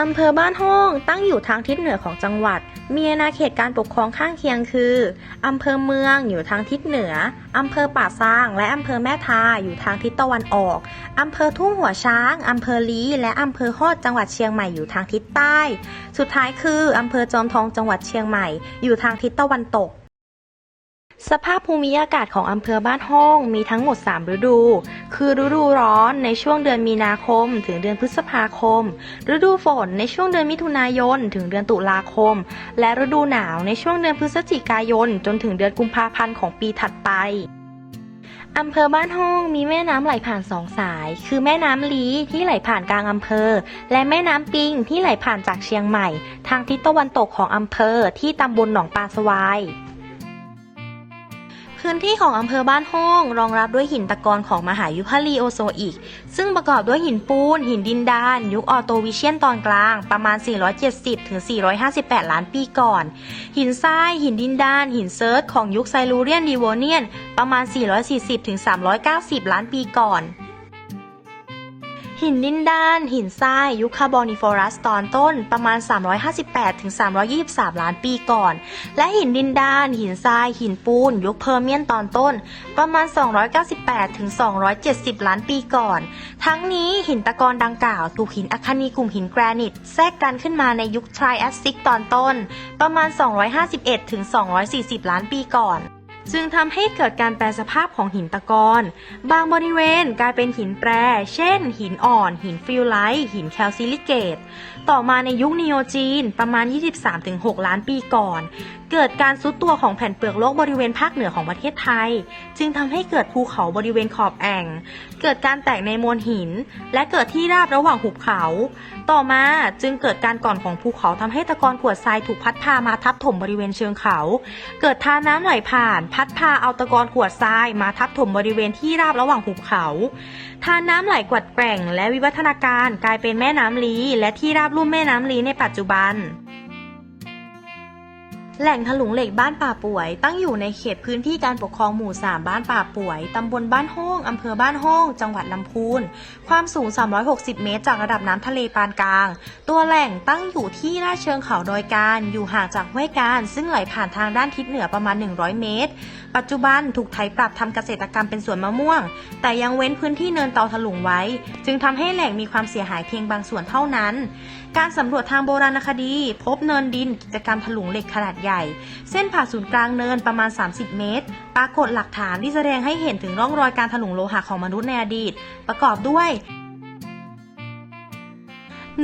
อำเภอบ้านห้อง ตั้งอยู่ทางทิศเหนือของจังหวัด มีอาณาเขตการปกครองข้างเคียงคืออำเภอเมืองอยู่ทางทิศเหนืออำเภอป่าซาง และอำเภอแม่ทาอยู่ทางทิศตะวันออกอำเภอทุ่งหัวช้างอำเภอลีและอำเภอฮอดจังหวัดเชียงใหม่อยู่ทางทิศใต้ สุดท้ายคืออำเภอจอมทองจังหวัดเชียงใหม่ อยู่ทางทิศตะวันตก สภาพภูมิอากาศของอำเภอบ้านห้องมีทั้งหมด 3 ฤดู คือฤดูร้อนในช่วงเดือนมีนาคม ถึงเดือนพฤษภาคม ฤดูฝนในช่วงเดือนมิถุนายน ถึงเดือนตุลาคม และฤดูหนาวในช่วงเดือนพฤศจิกายน จนถึงเดือนกุมภาพันธ์ของปีถัดไปอำเภอบ้านห้องมีแม่น้ำไหลผ่านสองสาย คือแม่น้ำลีที่ไหลผ่านกลางอำเภอ และแม่น้ำปิงที่ไหลผ่านจากเชียงใหม่ ทางทิศตะวันตกของอำเภอที่ตำบลหนองปลาสวาย พื้นที่ของอำเภอบ้านห้อง รองรับด้วยหินตะกอนของมหายุคลีโอโซอิกซึ่งประกอบด้วยหินปูน หินดินดาน ยุคออโตวิเชียนตอนกลาง ประมาณ 470ถึง458 ล้านปีก่อน หินทราย หินดินดาน หินเซิร์ชของยุคไซลูเรียนดีโวเนียน ประมาณ 440ถึง390 ล้านปีก่อน หินดินดาน หินทรายยุคคาร์บอนิฟอรัสตอนต้นประมาณ 358ถึง323 ล้านปีก่อน และหินดินดาน หินทราย หินปูน ยุคเพอร์เมียนตอนต้น ประมาณ 298ถึง270 ล้านปีก่อน ทั้งนี้หินตะกอนดังกล่าวถูกหินอัคคนีกลุ่มหินแกรนิตแทรกกันขึ้นมาในยุคไทรแอสซิกตอนต้น ประมาณ 251ถึง240 ล้านปีก่อน จึงทำให้เกิดการแปลสภาพของหินตะกอนบางบริเวณกลายเป็นหินแปร เช่น หินอ่อน หินฟิลไลท์หินแคลซิลิเกต ต่อมาในยุคนีโอจีนประมาณ 23-6 ล้านปีก่อน เกิดการซุดตัวของแผ่นเปลือกโลกบริเวณภาคเหนือของประเทศไทย จึงทำให้เกิดภูเขาบริเวณขอบแอ่ง เกิดการแตกในมวลหิน และเกิดที่ราบระหว่างหุบเขา ต่อมาจึงเกิดการก่อนของภูเขาทำให้ตะกอนกวดทรายถูกพัดพามาทับถมบริเวณเชิงเขา เกิดทาน้ำไหลผ่าน พัดพาเอาตะกอนกวดทรายมาทับถมบริเวณที่ราบระหว่างหุบเขาทานน้ำไหลกวัดแกว่ง และวิวัฒนาการกลายเป็นแม่น้ำลีและที่ราบลุ่มแม่น้ำลีในปัจจุบัน แหล่งถลุงเหล็กบ้านป่าป่วย ตั้งอยู่ในเขตพื้นที่การปกครองหมู่ 3 บ้านป่าป่วย ตำบลบ้านห้องอำเภอบ้านห้อง จังหวัดลำพูน ความสูง 360 เมตร จากระดับน้ำทะเลปานกลาง ตัวแหล่งตั้งอยู่ที่หน้าเชิงเขาดอยการ อยู่ห่างจากห้วยการ ซึ่งไหลผ่านทางด้านทิศเหนือประมาณ 100 เมตรปัจจุบันถูกไถปรับทำเกษตรกรรมเป็นสวนมะม่วง แต่ยังเว้นพื้นที่เนินเตาถลุงไว้ จึงทำให้แหล่งมีความเสียหายเพียงบางส่วนเท่านั้น การสำรวจทางโบราณคดี พบเนินดินกิจกรรมถลุงเหล็กขนาดใหญ่ เส้นผ่าศูนย์กลางเนินประมาณ 30 เมตร ปรากฏหลักฐานที่แสดงให้เห็นถึงร่องรอยการถลุงโลหะของมนุษย์ในอดีต ประกอบด้วย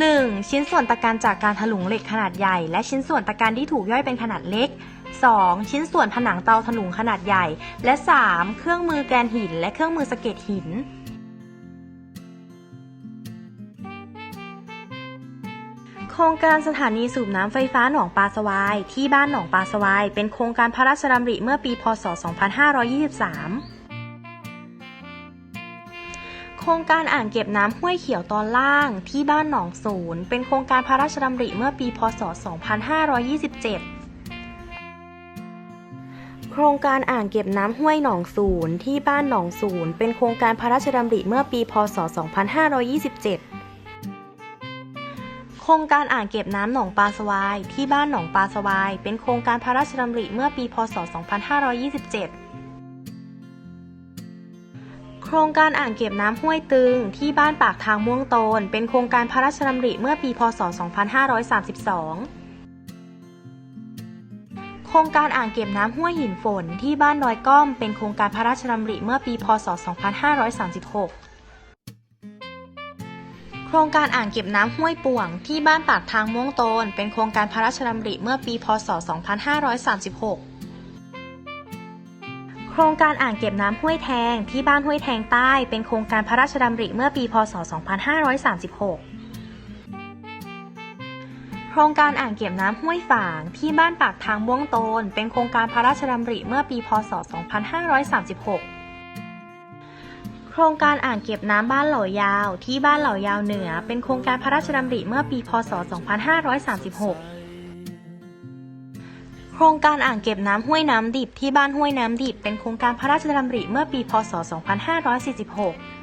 1. ชิ้นส่วนตะการจากการถลุงเหล็กขนาดใหญ่ และชิ้นส่วนตะการที่ถูกย่อยเป็นขนาดเล็ก 2. ชิ้นส่วนผนังเตาถลุงขนาดใหญ่ และ 3. เครื่องมือแกนหิน และเครื่องมือสะเก็ดหินโครงการสถานีสูบน้ำไฟฟ้าหนองปลาสวาย ที่บ้านหนองปลาสวาย เป็นโครงการพระราชดำริเมื่อปี พศ 2523 โครงการอ่างเก็บน้ำห้วยเขียวตอนล่าง ที่บ้านหนองศูนย์ เป็นโครงการพระราชดำริเมื่อปี พศ 2527 ครงการอ่างเก็บน้ำห้วยหนองศูนย์ที่บ้านหนองศูนย์เป็นโครงการพระราชดำริเมื่อปี พศ 2527 โครงการอ่างเก็บน้ำหนองปลาสวายที่บ้านหนองปลาสวายเป็นโครงการพระราชดำริเมื่อปี พศ 2527 โครงการอ่างเก็บน้ำห้วยตึงที่บ้านปากทางม่วงโตนเป็นโครงการพระราชดำริเมื่อปี พศ 2532 ครงการอ่างเก็บน้ำห้วยหินฝนที่บ้านดอยก้อมเป็นโครงการพระราชดำริเมื่อปี พศ 2536 โครงการอ่างเก็บน้ำห้วยป่วงที่บ้านปากทางม่วงโตนเป็นโครงการพระราชดำริเมื่อปี พศ 2536 โครงการอ่างเก็บน้ำห้วยแทงที่บ้านห้วยแทงใต้เป็นโครงการพระราชดำริเมื่อปี พศ 2536 ครงการอ่างเก็บน้ำห้วยฝาง ที่บ้านปากทางม่วงโตน เป็นโครงการพระราชดำริเมื่อปีพศ 2536 โครงการอ่างเก็บน้ำบ้านเหล่ายาว ที่บ้านเหล่ายาวเหนือ เป็นโครงการพระราชดำริเมื่อปีพศ 2536โครงการอ่างเก็บน้ำห้วยน้ำดิบที่บ้านห้วยน้ำดิบเป็นโครงการพระราชดำริเมื่อปี พศ 2546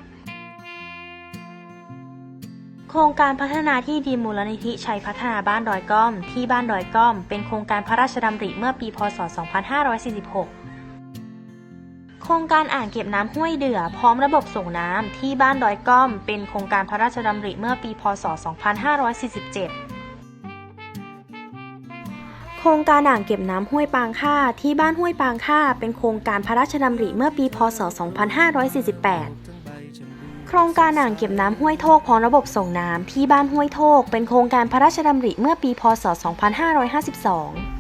โครงการพัฒนาที่ดินมูลนิธิชัยพัฒนาบ้านดอยก้อม ที่บ้านดอยก้อม เป็นโครงการพระราชดำริเมื่อปีพศ 2546 โครงการอ่างเก็บน้ำห้วยเดือ พร้อมระบบส่งน้ำที่บ้านดอยก้อม เป็นโครงการพระราชดำริเมื่อปีพศ 2547โครงการอ่างเก็บน้ำห้วยปางค่าที่บ้านห้วยปางค่าเป็นโครงการพระราชดำริเมื่อปี พศ 2548 ครงการอ่างเก็บน้ำห้วยโทกพร้อมระบบส่งน้ำที่บ้านห้วยโทก เป็นโครงการพระราชดำริเมื่อปี พศ 2552